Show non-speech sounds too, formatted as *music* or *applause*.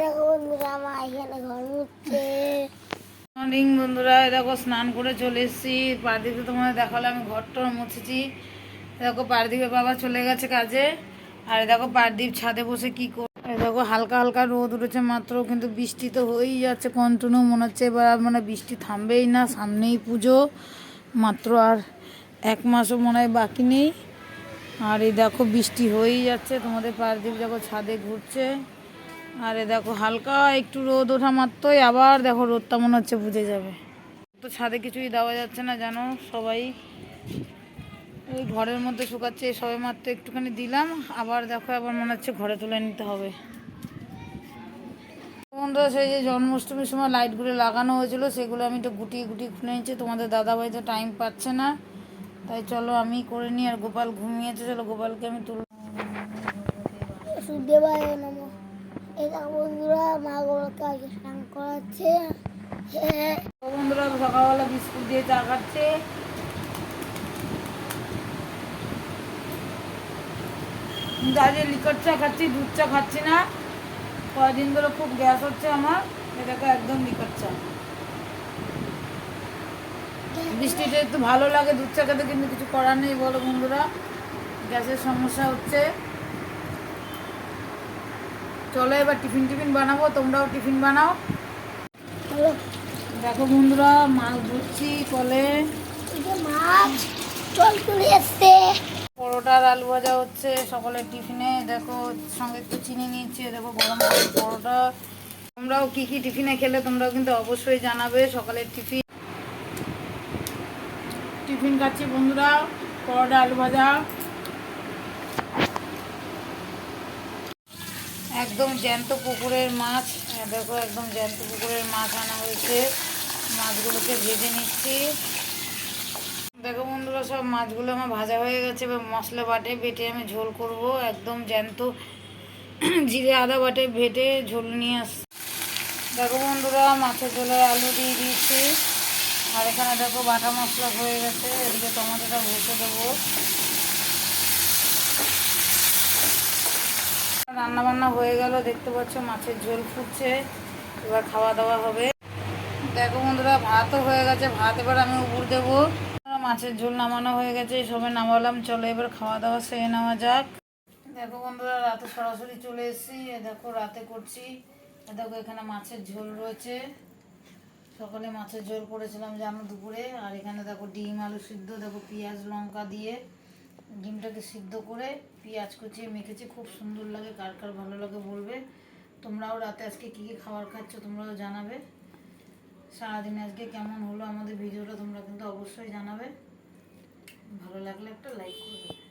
দেখো মর্নিং বন্ধুরা দেখো স্নান করে চলে এসেছি। পারদীপে তোমাদের দেখাল আমি ঘরটর মুছেছি। দেখো পারদীপের বাবা চলে গেছে কাজে। আর দেখো পারদীপ ছাদে বসে কি কর দেখো হালকা হালকা রোদ উঠেছে মাত্র, কিন্তু বৃষ্টি তো হয়েই যাচ্ছে কন্টিনিউ মনে হচ্ছে এবার মানে বৃষ্টি থামবেই না, সামনেই পুজো। মাত্র আর এক মাসও মনে হয় বাকি নেই। আর এই দেখো বৃষ্টি হয়েই যাচ্ছে, তোমাদের পারদীপ দেখো ছাদে ঘুরছে। আর দেখো, হালকা একটু রোদ ওঠা মাত্রই আবার দেখো রোদটা মনে হচ্ছে বুঝে যাবে। তো ছাদে কিছুই দেওয়া যাচ্ছে না, জানো সবাই। ওই ঘরের মধ্যে শুকাচ্ছে সবে মাত্র একটুখানি দিলাম, আবার দেখো, আবার মনে হচ্ছে ঘরে তুলে নিতে হবে। বন্ধুরা, সেই যে জন্মাষ্টমীর সময় লাইটগুলো লাগানো হয়েছিল, সেগুলো আমি তো গুটিয়ে গুটিয়ে খুলে নিচ্ছি। তোমাদের দাদাভাই তো টাইম পাচ্ছে না। তাই চলো, আমি করে নিই, আর গোপাল ঘুমিয়েছে, চলো গোপালকে আমি তুল দেখো বন্ধুরা মা গোলকে আগে স্নান করাচ্ছে। বন্ধুরা, সকালবেলা বিস্কুট দিয়ে চা খাচ্ছে। কিন্তু আজ এই লিকার চা খাচ্ছি, দুধ চা খাচ্ছি না। কয়দিন ধরে খুব গ্যাস হচ্ছে আমার। এটাকে একদম লিকার চা। বৃষ্টিটা একটু ভালো লাগে, দুধ চা খেতে কিন্তু কিছু করার নেই বলো বন্ধুরা। গ্যাসের সমস্যা হচ্ছে। চলো এবার টিফিন টিফিন বানাবো, তোমরাও টিফিন বানাও। দেখো বন্ধুরা, মাছ ধরছি কলে। মাছ পরোটার আলু ভাজা হচ্ছে, সকলের টিফিনে। দেখো, সঙ্গে একটু চিনি নিচ্ছে দেখো গরম পরোটা। তোমরাও কি কি টিফিনে খেলে তোমরাও কিন্তু অবশ্যই জানাবে, সকালের টিফিন। টিফিন খাচ্ছি বন্ধুরা, পরোটা, আলু ভাজা। একদম জ্যান্ত পুকুরের মাছ হ্যাঁ, দেখো একদম জ্যান্ত পুকুরের মাছ আনা হয়েছে। মাছগুলোকে ভেজে নিচ্ছি। দেখো বন্ধুরা সব মাছগুলো আমার ভাজা হয়ে গেছে। এবার মশলা বাটে বেটে আমি ঝোল করব। একদম জ্যান্ত *clears throat* জিরে আদা বাটে ভেটে ঝোল নিয়ে আস দেখো বন্ধুরা মাছের ঝোলে আলু দিয়ে দিয়েছি। আর এখানে দেখো বাটা মশলা হয়ে গেছে। এদিকে টমেটোটা ঘষে দেবো। রান্না বান্না হয়ে গেল, দেখতে পাচ্ছ মাছের ঝোল ফুটছে, এবার খাওয়া দাওয়া হবে। দেখো বন্ধুরা ভাতও হয়ে গেছে, ভাত এবার আমি উপর দেবো। মাছের ঝোল নামানো হয়ে গেছে, এই সবে নামালাম, চলো এবার খাওয়া দাওয়া সেরে নেওয়া যাক। দেখো বন্ধুরা, রাতে সরাসরি চলে এসেছি, এ দেখো রাতে করছি দেখো এখানে মাছের ঝোল রয়েছে। সকালে মাছের ঝোল করেছিলাম জানো দুপুরে, আর এখানে দেখো ডিম, আলু সিদ্ধ, দেখো পেঁয়াজ, লঙ্কা দিয়ে। ডিমটাকে সিদ্ধ করে পেঁয়াজ কুচিয়ে মেখেছি। খুব সুন্দর লাগে, কার কার ভালো লাগে বলবে। তোমরাও রাতে আজকে কী কী খাবার খাচ্ছ তোমরাও জানাবে। সারাদিন আজকে কেমন হলো আমাদের ভিডিওটা তোমরা কিন্তু অবশ্যই জানাবে। ভালো লাগলে একটা লাইক করবে।